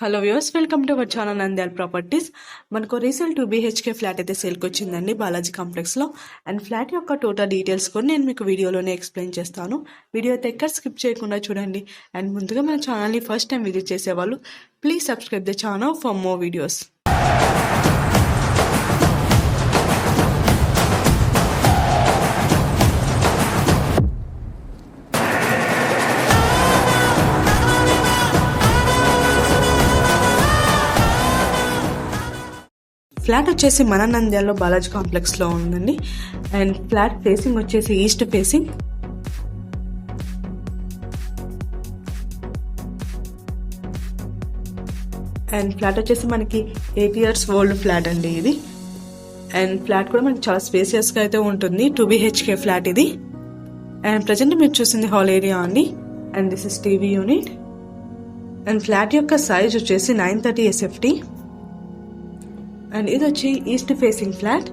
Hello views welcome to our channel Nandyal properties మనకు recent two BHK flat అయితే సేల్కి వచ్చిందండి బాలాజీ కాంప్లెక్స్లో అండ్ ఫ్లాట్ యొక్క టోటల్ డీటెయిల్స్ కూడా నేను మీకు వీడియోలోనే ఎక్స్ప్లెయిన్ చేస్తాను. వీడియో అయితే ఎక్కడ స్కిప్ చేయకుండా చూడండి. అండ్ ముందుగా మన ఛానల్ని ఫస్ట్ టైం విజిట్ చేసేవాళ్ళు please subscribe the channel for more videos flat వచ్చేసి మన నంద్యాలలో బాలాజీ కాంప్లెక్స్లో ఉందండి. అండ్ ఫ్లాట్ ఫేసింగ్ వచ్చేసి ఈస్ట్ ఫేసింగ్. అండ్ ఫ్లాట్ వచ్చేసి మనకి ఎయిట్ ఇయర్స్ ఓల్డ్ ఫ్లాట్ అండి ఇది. అండ్ ఫ్లాట్ కూడా మనకి చాలా స్పేసియస్గా అయితే ఉంటుంది. టూ బిహెచ్కే ఫ్లాట్ ఇది. అండ్ ప్రజెంట్ మీరు చూసింది హాల్ ఏరియా అండి. And this is TV unit. And flat యొక్క సైజ్ వచ్చేసి నైన్ థర్టీ ఎస్ఎఫ్టీ. అండ్ ఇది వచ్చి ఈస్ట్ ఫేసింగ్ ఫ్లాట్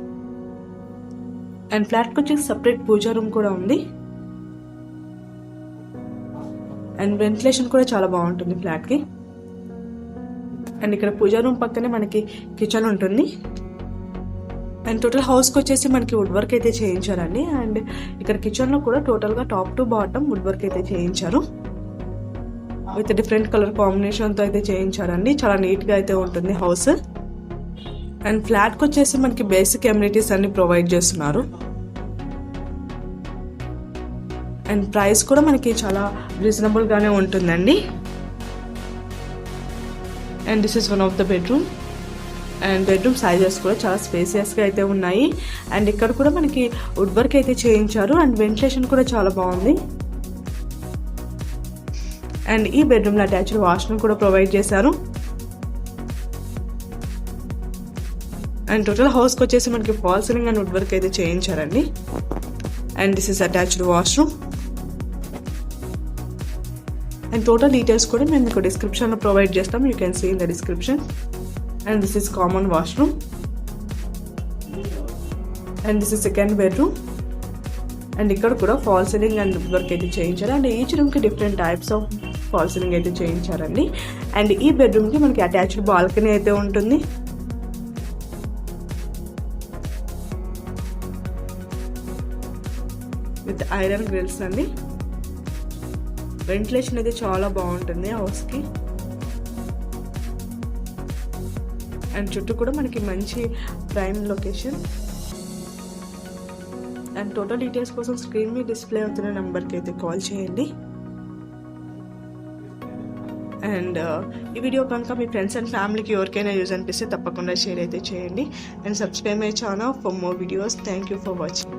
అండ్ ఫ్లాట్కి వచ్చి సపరేట్ పూజా రూమ్ కూడా ఉంది. అండ్ వెంటిలేషన్ కూడా చాలా బాగుంటుంది ఫ్లాట్కి అండ్ ఇక్కడ పూజా రూమ్ పక్కనే మనకి కిచెన్ ఉంటుంది. అండ్ టోటల్ హౌస్కి వచ్చేసి మనకి వుడ్ వర్క్ అయితే చేయించారండి అండ్ ఇక్కడ కిచెన్లో కూడా టోటల్గా top to bottom wood work అయితే చేయించారు. విత్ డిఫరెంట్ కలర్ కాంబినేషన్తో అయితే చేయించారండి చాలా నీట్గా అయితే ఉంటుంది హౌస్ అండ్ ఫ్లాట్కి వచ్చేసి మనకి బేసిక్ ఎమ్యూనిటీస్ అన్ని ప్రొవైడ్ చేస్తున్నారు. అండ్ ప్రైస్ కూడా మనకి చాలా రీజనబుల్గానే ఉంటుందండి. And this is one of the bedroom and bedroom sizes కూడా చాలా స్పేసియస్గా అయితే ఉన్నాయి. అండ్ ఇక్కడ కూడా మనకి వుడ్ వర్క్ అయితే చేయించారు. అండ్ వెంటిలేషన్ కూడా చాలా బాగుంది. అండ్ ఈ బెడ్రూమ్లో అటాచ్డ్ వాష్రూమ్ కూడా ప్రొవైడ్ చేశారు. అండ్ టోటల్ హౌస్కి వచ్చేసి మనకి fall ceiling and wood work అయితే చేయించారండి. And this is attached washroom and total details కూడా మేము మీకు డిస్క్రిప్షన్లో ప్రొవైడ్ చేస్తాం. You can see in the description and this is common washroom and this is second bedroom and ఇక్కడ కూడా fall ceiling and work అయితే చేయించారు. అండ్ ఈచ్ రూమ్కి different types of fall ceiling అయితే చేయించారండి. అండ్ ఈ బెడ్రూమ్కి మనకి అటాచ్డ్ బాల్కనీ అయితే ఉంటుంది. విత్ ఐరన్ గ్రిల్స్ అండి. వెంటిలేషన్ అయితే చాలా బాగుంటుంది హౌస్కి. అండ్ చుట్టూ కూడా మనకి మంచి prime location. And total details కోసం స్క్రీన్ మీద డిస్ప్లే అవుతున్న నెంబర్కి అయితే కాల్ చేయండి. అండ్ ఈ వీడియో కనుక మీ ఫ్రెండ్స్ అండ్ ఫ్యామిలీకి ఎవరికైనా యూజ్ అనిపిస్తే తప్పకుండా షేర్ అయితే చేయండి. And subscribe my channel for more videos. Thank you for watching.